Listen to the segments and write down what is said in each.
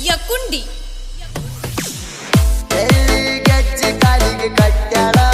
యకుండి. గజ్జి కాలిగి కట్టారా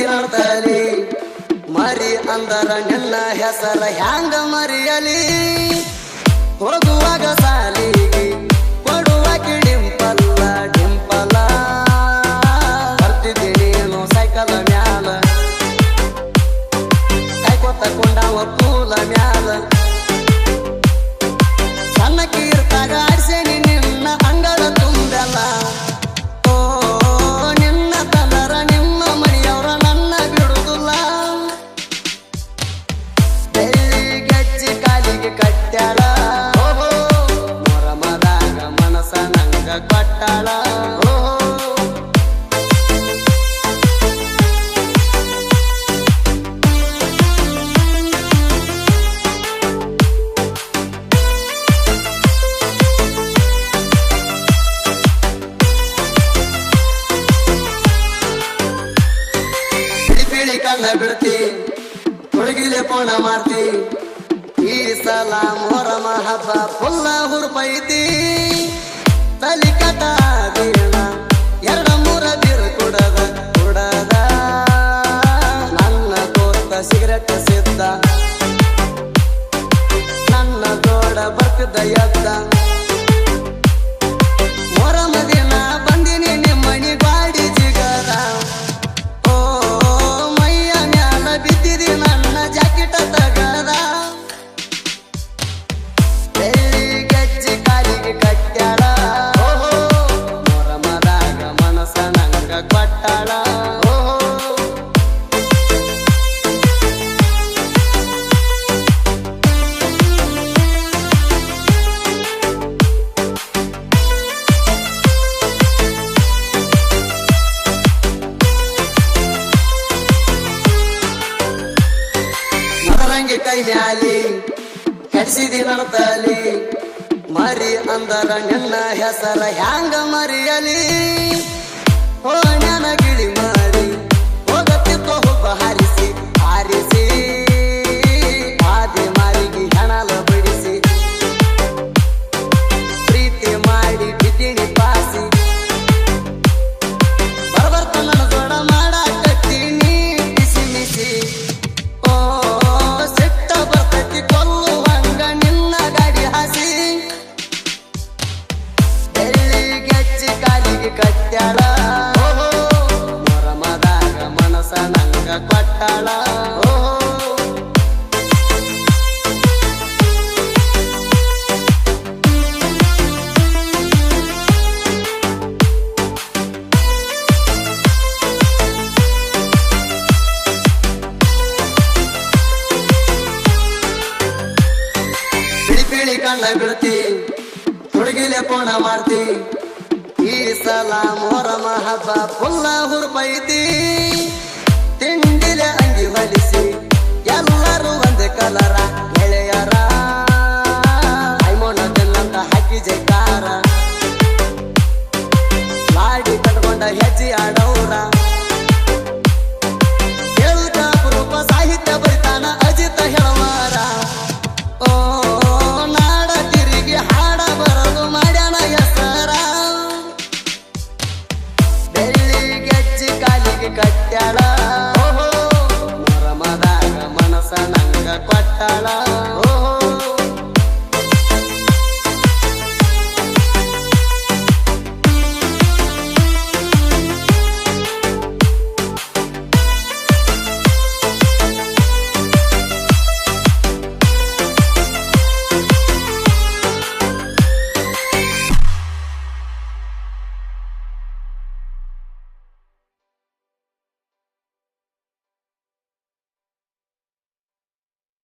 ನೋಡ್ತಲಿ ಮರಿ ಅಂದರ ನಿನ್ನ ಹೆಸರ ಹ್ಯಾಂಗ ಮರಿಯಲಿ? ಹೋಗುವಾಗ ಸಾಲಿಗೆ ಕೊಡುವ ಡಿಂಪಲ್ಲ. ಡಿಂಪಲ ಬರ್ತಿದ್ದೀನಿ ಸೈಕಲ್ ಕಣ್ಣ ಬಿಡ್ತಿ? ಹುಡುಗಿಲೆ ಪೋಣ ಮಾಡ್ತಿ? ಈ ಸಲ ಮೊರಮ ಹಬ್ಬ ಫುಲ್ಲ ಹುರ್ಬೈತಿ ತಲಿ ಕಟ ನನ್ನ ಸಿಗರೆಟ್ ಸಿದ್ದ. ನನ್ನ ದೋಡ ಬರ್ತಿದ್ದ ಎದ್ದ. ಕೈ ಮ್ಯಾಲಿ ಕೆಡ್ಸಿದಿ ನಡ್ತಲಿ ಮರಿ ಅಂದರ ನಿನ್ನ ಹೆಸರ ಹ್ಯಾಂಗ ಮರಿಯಲಿ? ಕೊಟ್ಟಾಳ ಓಹೋ ಬಿಳಿ ಬಿಳಿ ಕಣ್ಣ ಬಿಡ್ತಿ ಹುಡುಗಿಲೆ ಪೋಣ ಮಾಡ್ತಿ ಈ ಸಲ ಮೊರಮ ಹಬ್ಬ ಫುಲ್ಲ ಹುರುಪೈತಿ ಹೆಜ್ಜೆ ಆಡೋರ? ಕೇಳ್ಕ ರೂಪ ಸಾಹಿತ್ಯ ಅಜಿತ ಓ ನಾಡ ಹಾಡ ಮನಸ ನಂಗ ಕೊಟ್ಟಾಳ.